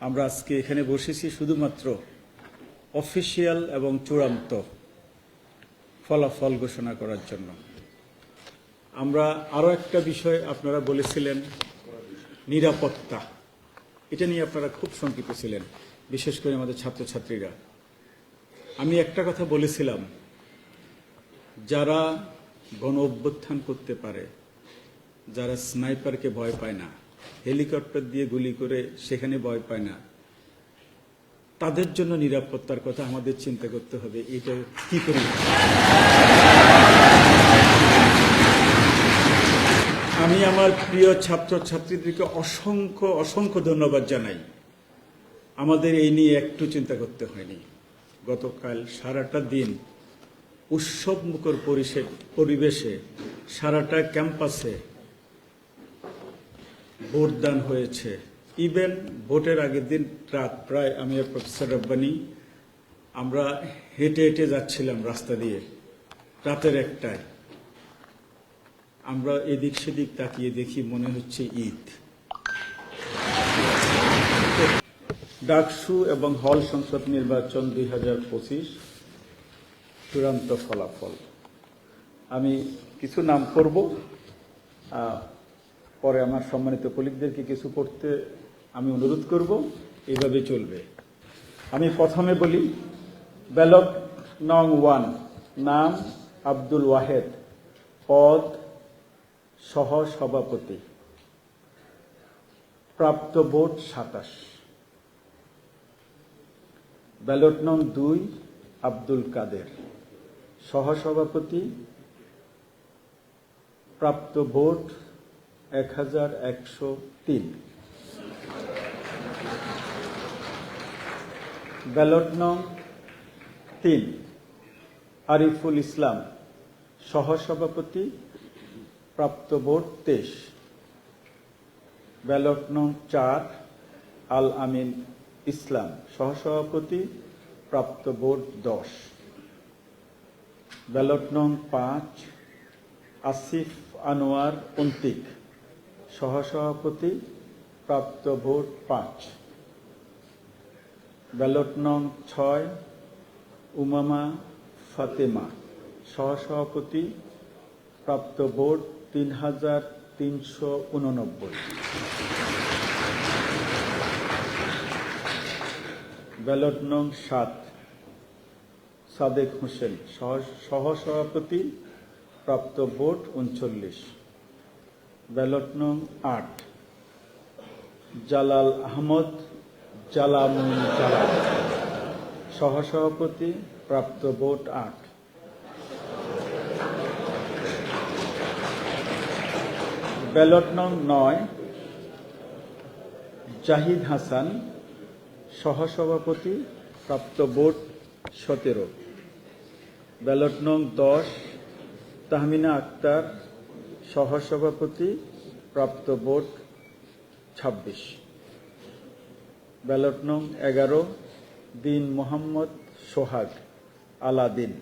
আমরা আজকে এখানে বসেছি শুধুমাত্র অফিসিয়াল এবং চূড়ান্ত ফলাফল ঘোষণা করার জন্য। আমরা আরও একটা বিষয় আপনারা বলেছিলেন, নিরাপত্তা। এটা নিয়ে আপনারা খুব শঙ্কিত ছিলেন, বিশেষ করে আমাদের ছাত্রছাত্রীরা। আমি একটা কথা বলেছিলাম, যারা গণ অভ্যুত্থান করতে পারে, যারা স্নাইপারকে ভয় পায় না হেলিকপ্টার দিয়ে গুলি করে সেখানে ভয় পায় না। তাদের জন্য নিরাপত্তার কথা আমাদের চিন্তা করতে হবে, এটা কি করি? আমি আমার প্রিয় ছাত্রছাত্রীদেরকে অসংখ্য অসংখ্য ধন্যবাদ জানাই। আমাদের এই নিয়ে একটু চিন্তা করতে হয়নি। গতকাল সারাটা দিন উৎসব মুখর পরিবেশে, সারাটা ক্যাম্পাসে ভোটদান হয়েছে। ইভেন ভোটের আগের দিন রাত প্রায় আমি আর প্রফেসর রব্বানি, আমরা হেঁটে হেঁটে যাচ্ছিলাম রাস্তা দিয়ে, রাতের একটায়। আমরা এদিক সেদিক তাকিয়ে দেখি মনে হচ্ছে ঈদ। ডাকসু এবং হল সংসদ নির্বাচন দুই হাজার পঁচিশ চূড়ান্ত ফলাফল। আমি কিছু নাম করব পরে আমার সম্মানিত কলিগদেরকে কিছু করতে আমি অনুরোধ করব এইভাবে চলবে। আমি প্রথমে বলি ব্যালট নং ওয়ান, নাম আব্দুল ওয়াহেদ, পদ সহ সভাপতি, প্রাপ্ত ভোট সাতাশ। ব্যালট নং দুই, আব্দুল কাদের সহসভাপতি প্রাপ্ত ভোট এক হাজার একশো তিন। ব্যালট নং তিন। আরিফুল ইসলাম, সহসভাপতি, প্রাপ্ত ভোট তেইশ। ব্যালট নং চার, আল আমিন ইসলাম, সহসভাপতি, প্রাপ্ত ভোট দশ। ব্যালট নং পাঁচ, আসিফ আনোয়ার অন্তিক। সহসভাপতি প্রাপ্ত ভোট পাঁচ। ব্যালট নং ছয়, উমামা ফাতেমা। সহসভাপতি প্রাপ্ত ভোট তিন হাজার তিনশো উননব্বই। ব্যালট নং সাত, সাদেক হোসেন। সহ- সহসভাপতি প্রাপ্ত ভোট উনচল্লিশ। ব্যালট নং আট জালাল আহমদ জালামুন জালাল সহসভাপতি প্রাপ্ত ভোট আট ব্যালট নং নয় জাহিদ হাসান সহসভাপতি প্রাপ্ত ভোট সতেরো ব্যালট নং দশ তাহমিনা আক্তার সহসভাপতি প্রাপ্ত ভোট ছাব্বিশ। ব্যালট নং এগারো, দিন মোহাম্মদ সোহাগ আলাদিন,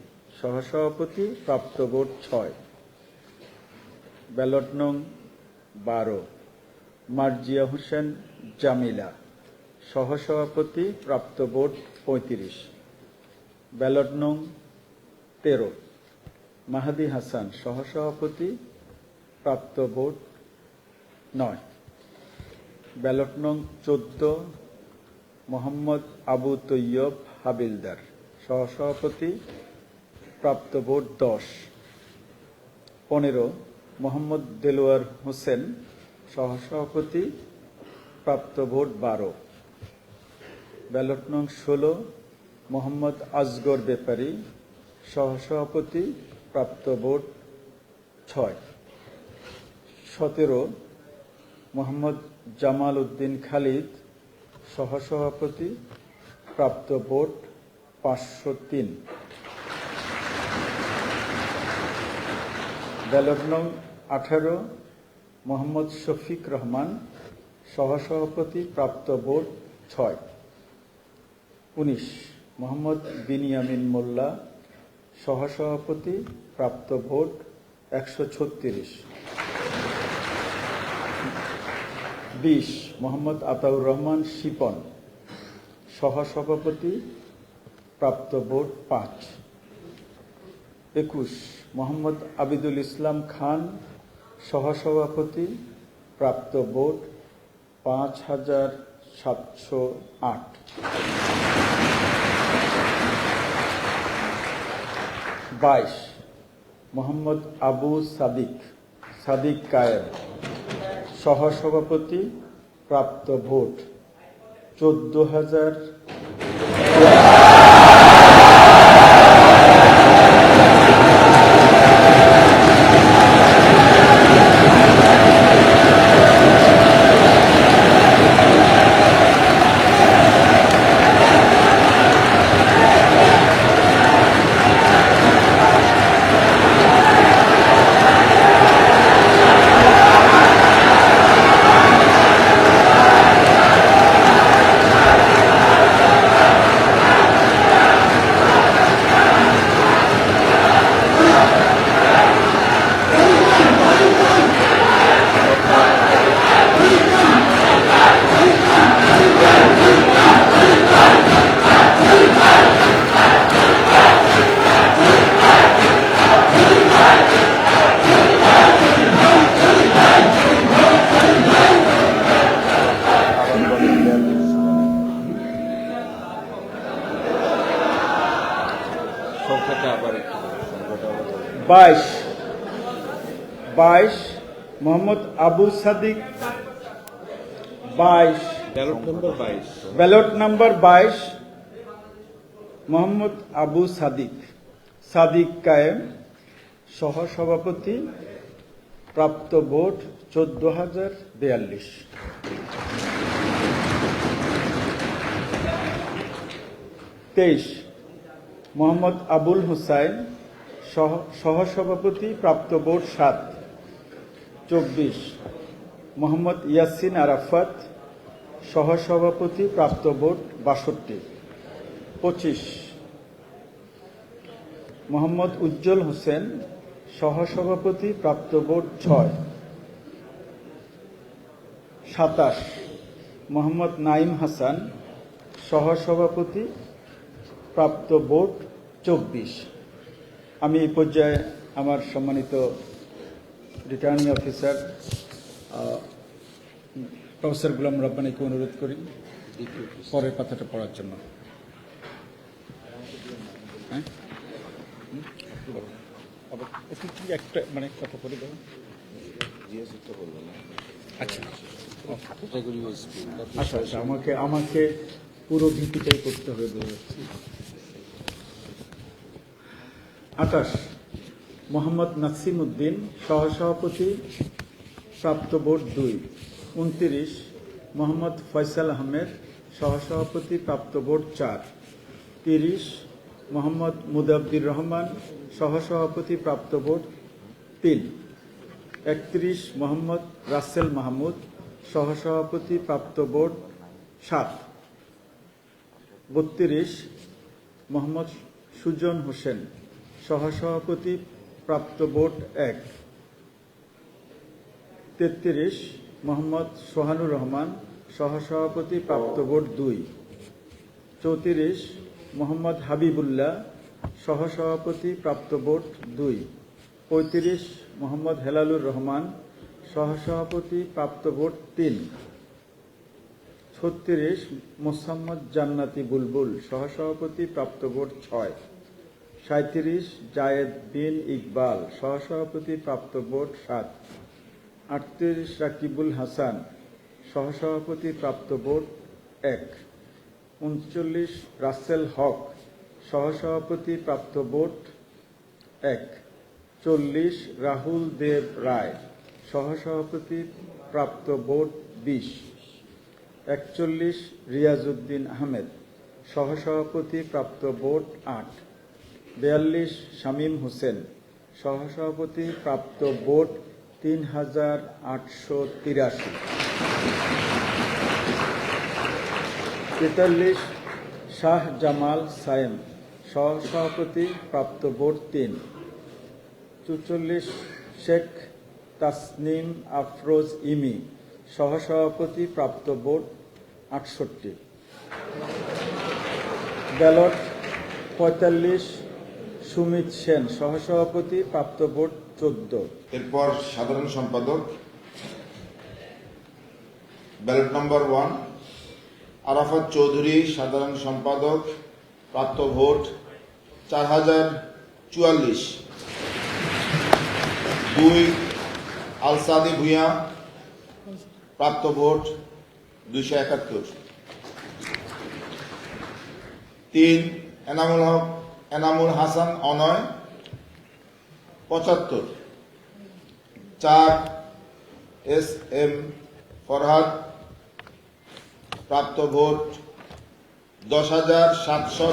সহসভাপতি প্রাপ্ত ভোট ছয়। ব্যালট নং বারো, মার্জিয়া হোসেন জামিলা, সহসভাপতি প্রাপ্ত ভোট পঁয়ত্রিশ। ব্যালট নং তেরো, মাহাদি হাসান, সহসভাপতি প্রাপ্ত ভোট নয়। ব্যালট নং চোদ্দ, মোহাম্মদ আবু তৈয়ব হাবিলদার, সহসভাপতি, প্রাপ্ত ভোট দশ। পনেরো, মোহাম্মদ দেলোয়ার হোসেন, সহসভাপতি, প্রাপ্ত ভোট বারো। ব্যালট নং ষোলো, মোহাম্মদ আজগর ব্যাপারী সহসভাপতি, প্রাপ্ত ভোট ছয়। সতেরো, মোহাম্মদ জামাল উদ্দিন খালিদ, সহসভাপতি, প্রাপ্ত ভোট পাঁচশো তিন। ব্যালট নং আঠারো, মোহাম্মদ শফিক রহমান, সহসভাপতি, প্রাপ্ত ভোট ছয়। উনিশ, মোহাম্মদ বিনিয়ামিন মোল্লা, সহসভাপতি, প্রাপ্ত ভোট একশো ছত্রিশ। বিশ, মোহাম্মদ আতাউর রহমান শিপন, সহসভাপতি, প্রাপ্ত ভোট পাঁচ। একুশ, মোহাম্মদ আবিদুল ইসলাম খান, সহসভাপতি, প্রাপ্ত ভোট পাঁচ হাজার সাতশো আট। বাইশ, মোহাম্মদ আবু সাদিক সাদিক কায়েম। সহসভাপতি প্রাপ্ত ভোট চোদ্দ হাজার বাইশ মোহাম্মদ আবু সাদিক বাইশ। ব্যালট নম্বর বাইশ। ব্যালট নাম্বার বাইশ মোহাম্মদ আবু সাদিক। সাদিক কায়েম। সহসভাপতি প্রাপ্ত ভোট চোদ্দ হাজার বিয়াল্লিশ। তেইশ মোহাম্মদ আবুল হুসাইন সহ- সহসভাপতি প্রাপ্ত ভোট সাত। চব্বিশ। মোহাম্মদ ইয়াসিন আরাফাত, সহসভাপতি, প্রাপ্ত ভোট বাষট্টি। পঁচিশ। মোহাম্মদ উজ্জ্বল হোসেন, সহসভাপতি, প্রাপ্ত ভোট ছয়। সাতাশ। মোহাম্মদ নাইম হাসান, সহসভাপতি, প্রাপ্ত ভোট চব্বিশ। আমি এই পর্যায়ে আমার সম্মানিত রিটার্নিং অফিসার প্রফেসর গুলাম রব্বানিকে অনুরোধ করি। পরের কথাটা পড়ার জন্য। হ্যাঁ? মানে কথা বলে দেবেন আচ্ছা। আচ্ছা আচ্ছা আমাকে আমাকে পুরো ভিত্তিটাই করতে হবে আঠাশ মোহাম্মদ নাসিম উদ্দিন সহসভাপতি, প্রাপ্ত ভোট দুই। উনত্রিশ, মোহাম্মদ ফয়সাল আহমেদ, সহসভাপতি, প্রাপ্ত ভোট চার। তিরিশ, মোহাম্মদ মুদাব্বির রহমান, সহসভাপতি, প্রাপ্ত ভোট তিন। একত্রিশ, মোহাম্মদ রাসেল মাহমুদ, সহসভাপতি, প্রাপ্ত ভোট সাত। বত্রিশ, মোহাম্মদ সুজন হোসেন, সহসভাপতি প্রাপ্ত ভোট এক। তেত্রিশ, মোহাম্মদ সোহানুর রহমান, সহসভাপতি প্রাপ্ত ভোট দুই। চৌত্রিশ, মোহাম্মদ হাবিবুল্লাহ, সহসভাপতি প্রাপ্ত ভোট দুই। পঁয়ত্রিশ, মোহাম্মদ হেলালুর রহমান, সহসভাপতি প্রাপ্ত ভোট তিন। ছত্রিশ, মোসাম্মদ জান্নাতি বুলবুল, সহসভাপতি প্রাপ্ত ভোট ছয়। সাঁত্রিশ জায়েদ বিন ইকবাল, সহসভাপতি প্রাপ্ত ভোট সাত। আটত্রিশ, রাকিবুল হাসান, সহসভাপতি প্রাপ্ত ভোট এক। উনচল্লিশ, রাসেল হক, সহসভাপতি প্রাপ্ত ভোট এক। চল্লিশ, রাহুল দেব রায়, সহসভাপতি প্রাপ্ত ভোট বিশ। একচল্লিশ, রিয়াজউদ্দিন আহমেদ, সহসভাপতি প্রাপ্ত ভোট আট। বিয়াল্লিশ শামীম হোসেন, সহসভাপতি, প্রাপ্ত ভোট তিন হাজার আটশো তিরাশি। তেতাল্লিশ শাহ জামাল সায়েম, সহসভাপতি, প্রাপ্ত ভোট তিন। চুচল্লিশ শেখ তাসনিম আফরোজ ইমি, সহসভাপতি, প্রাপ্ত ভোট আটষট্টি। ব্যালট পঁয়তাল্লিশ সুমিত সেন, সহসভাপতি, প্রাপ্ত ভোট চোদ্দ। এরপর সাধারণ সম্পাদক, ballot number one, Arafat Chowdhury, সাধারণ সম্পাদক, প্রাপ্ত ভোট চার হাজার চুয়াল্লিশ। দুই, আলসাদি ভূঁইয়া, প্রাপ্ত ভোট দুইশো একাত্তর। তিন, এনামুল হক এনামুল হাসান অনয় পঁচাত্তর। চার এস এম ফরহাদ প্রাপ্ত ভোট দশ হাজার সাতশো।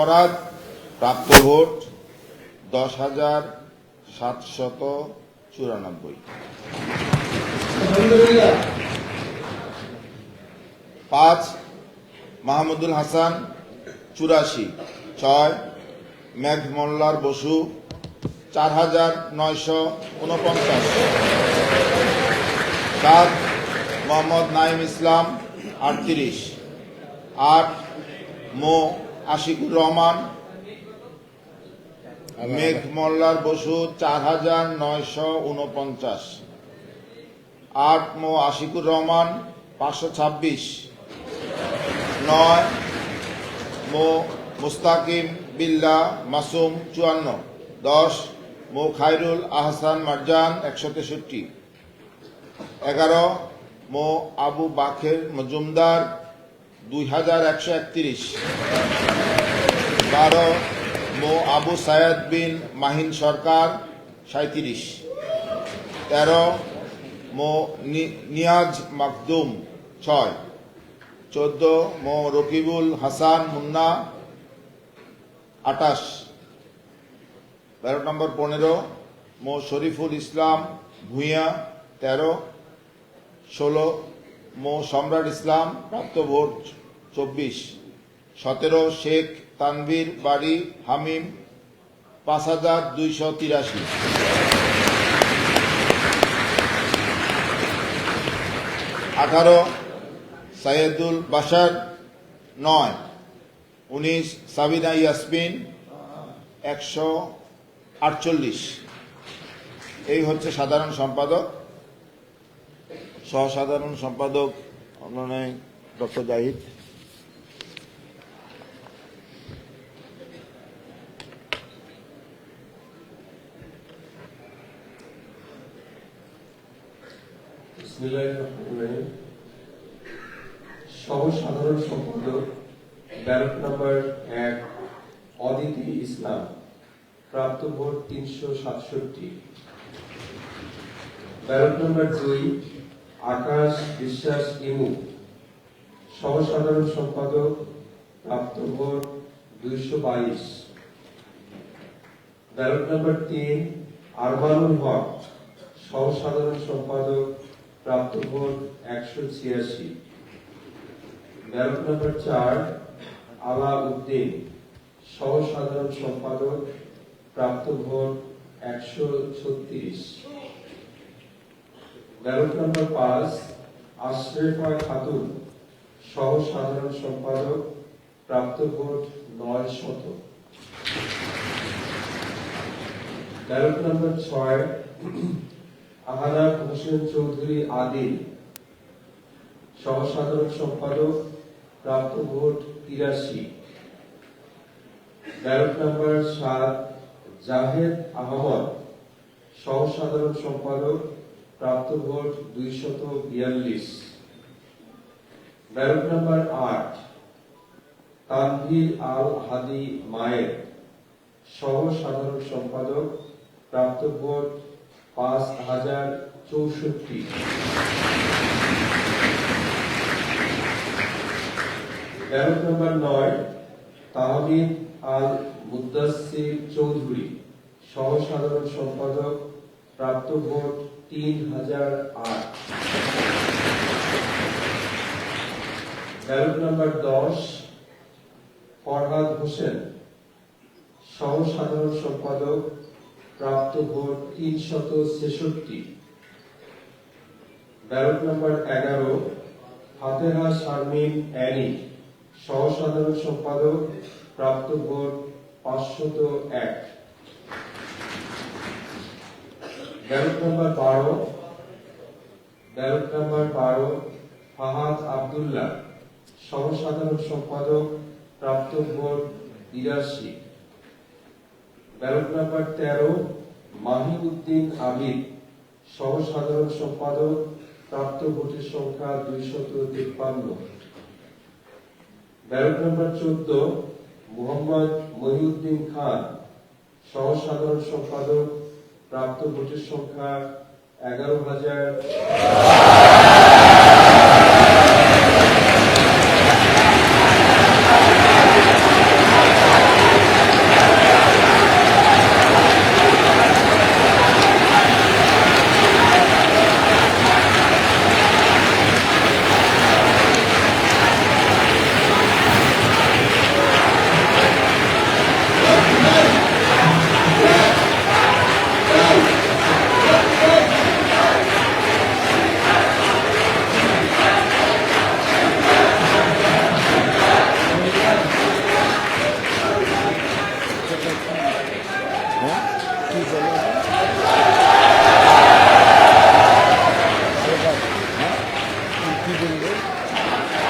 এম প্রাপ্ত ভোট দশ হাজার সাতশত চুরানব্বই। পাঁচ, মাহমুদুল হাসান, চুরাশি। ছয়, মেঘ মোল্লার বসু, চার হাজার নয়শো উনপঞ্চাশ। সাত, মোহাম্মদ নাইম ইসলাম, আটত্রিশ। আট, মো আশিকুর রহমান মেঘ মোল্লার বসু চার হাজার নয়শো উনপঞ্চাশ। আট মো আশিকুর রহমান পাঁচশো ছাব্বিশ। নয় মো মুস্তাকিম বিল্লা মাসুম চুয়ান্ন। দশ মো খায়রুল আহসান মারজান একশো তেষট্টি। এগারো মো আবু বাখের মজুমদার দুই হাজার একশো একত্রিশ। বারো, মো. আবু সায়াদ বিন মাহিন সরকার সাঁত্রিশ তেরো, মো. নিয়াজ মাকদুম, ছয়। চোদ্দ, মো. রকিবুল হাসান মুন্না আটাশ ব্যালট নম্বর পনেরো, মো. শরীফুল ইসলাম ভূঁইয়া, তেরো। ষোলো মো. সম্রাট ইসলাম প্রাপ্ত ভোট চব্বিশ। সতেরো শেখ তানভীর বাড়ি হামিম পাঁচ হাজার দুইশো তিরাশি। আঠারো সাইয়েদুল বাশার নয়। উনিশ সাবিনা ইয়াসমিন একশো আটচল্লিশ। এই হচ্ছে সাধারণ সম্পাদক। সহসাধারণ সম্পাদক অননায় ডক্টর জাহিদ বিসমিল্লাহির রহমানির রহিম। সহ সাধারণ সম্পাদক, ব্যালট নাম্বার এক, অদিতি ইসলাম, প্রাপ্ত ভোট তিনশো সাতষট্টি ব্যালট নাম্বার দুই আকাশ বিশ্বাস ইমু। সহসাধারণ সম্পাদক প্রাপ্ত ভোট দুইশো বাইশ। ব্যালট নাম্বার তিন আরমানুল হক, সহসাধারণ সম্পাদক প্রাপ্ত ভোট একশো ছিয়াশি। ব্যালট নম্বর চার আলা উদ্দিন সহ সাধারণ সম্পাদক প্রাপ্ত ভোট একশো ছত্রিশ। ব্যালট নম্বর পাঁচ আশরেফা খাতুন, সহ সাধারণ সম্পাদক, প্রাপ্ত ভোট নয় শত ব্যালট নম্বর ছয় আহানার হোসেন চৌধুরী আদিল, সহ সাধারণ সম্পাদক, প্রাপ্ত ভোট তিরাশি। ব্যালট নম্বর সাত, জাহেদ আহমদ, সহ সাধারণ সম্পাদক প্রাপ্ত ভোট দুইশত বিয়াল্লিশ। ব্যালট নাম্বার আট, তানভীর আল হাদি মায়ের সহ সাধারণ সম্পাদক প্রাপ্ত ভোট পাঁচ হাজার চৌষট্টি। ব্যালট নম্বর নয়, তাহমিদ আল মুদাসির চৌধুরী সহ সাধারণ সম্পাদক প্রাপ্ত ভোট তিন হাজার আট। ব্যালট নম্বর দশ, ফরহাদ হোসেন সহ সাধারণ সম্পাদক, প্রাপ্ত ভোট তিনশত ছেষট্টি। ব্যালট নম্বর এগারো, ফাতেহা শারমিন অ্যানি সহ সাধারণ সম্পাদক, প্রাপ্ত ভোট পাঁচশত এক। ব্যালট নম্বর বারো ব্যালট নম্বর বারো, ফাহাদ আব্দুল্লাহ সহ সাধারণ সম্পাদক, প্রাপ্ত ভোট বিরাশি। ব্যালট নম্বর তেরো, মাহিউদ্দিন আবিদ সহ সাধারণ সম্পাদক, প্রাপ্ত ভোটের সংখ্যা দুইশত তিপ্পান্ন। ব্যালট নম্বর চোদ্দ, মোহাম্মদ মহিউদ্দিন খান সহ সাধারণ সম্পাদক প্রাপ্ত ভোটের সংখ্যা এগারো হাজার।